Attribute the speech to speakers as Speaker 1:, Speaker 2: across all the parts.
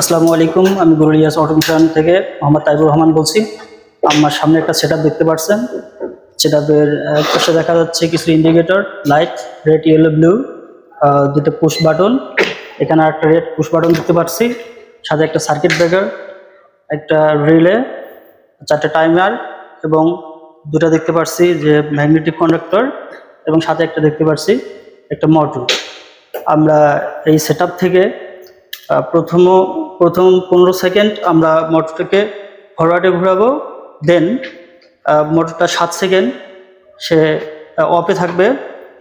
Speaker 1: আসসালামু আলাইকুম, আমি গরুলিয়াস অটোমেশন থেকে মোহাম্মদ তাইবুর রহমান বলছি। আমার সামনে একটা সেট দেখতে পাচ্ছেন সেট আপের পাশে দেখা যাচ্ছে কিছু indicator light red yellow blue দুটো পুশ বাটন এখানে একটা রেড পুশ বাটন দেখতে পাচ্ছি। সাথে একটা সার্কিট ব্রেকার একটা রিলে চারটে টাইমার এবং দুটো দেখতে পাচ্ছি যে ম্যাগনেটিক কন্ডাক্টর এবং সাথে একটা দেখতে পাচ্ছি একটা মোটর আমরা এই সেট থেকে প্রথম প্রথম পনেরো সেকেন্ড আমরা মোটরটাকে ফরওয়ার্ডে ঘোরাবো দেন মোটরটা সাত সেকেন্ড, সে অফে থাকবে।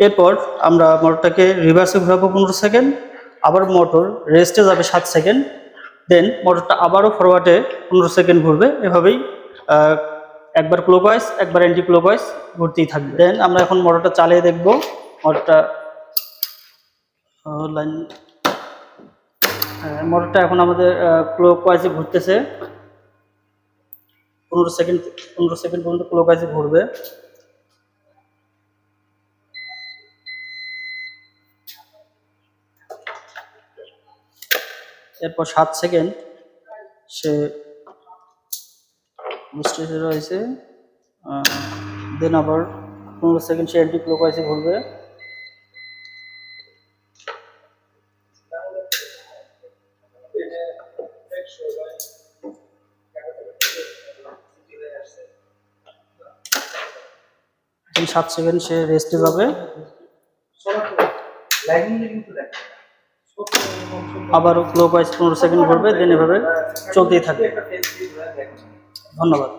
Speaker 1: এরপর আমরা মোটরটাকে রিভার্সে ঘোরাবো পনেরো সেকেন্ড, আবার মোটর রেস্টে যাবে সাত সেকেন্ড দেন মোটরটা আবারও ফরওয়ার্ডে পনেরো সেকেন্ড ঘুরবে। এভাবেই একবার ক্লোকওয়াইজ একবার অ্যান্টি ক্লোকওয়াইজ ঘুরতেই থাকবে। দেন আমরা এখন মোটরটা চালিয়ে দেখব। মোটরটা লাইন মোটরটা এখন আমাদের ক্লোকওয়াইজে ঘুরতেছে। পনেরো সেকেন্ড পনেরো সেকেন্ড পর্যন্ত ক্লোকওয়াইজে ঘুরবে। এরপর সাত সেকেন্ড সে রয়েছে। দেন আবার পনেরো সেকেন্ড সে অ্যান্টি ক্লোকওয়াইজে ঘুরবে। দেন সাত সেকেন্ড সে রেস্টে যাবে। আবারও ক্লো ক্লোকওয়াইজ পনেরো সেকেন্ড ঘুরবে দেন এভাবে চলতেই থাকবে। ধন্যবাদ।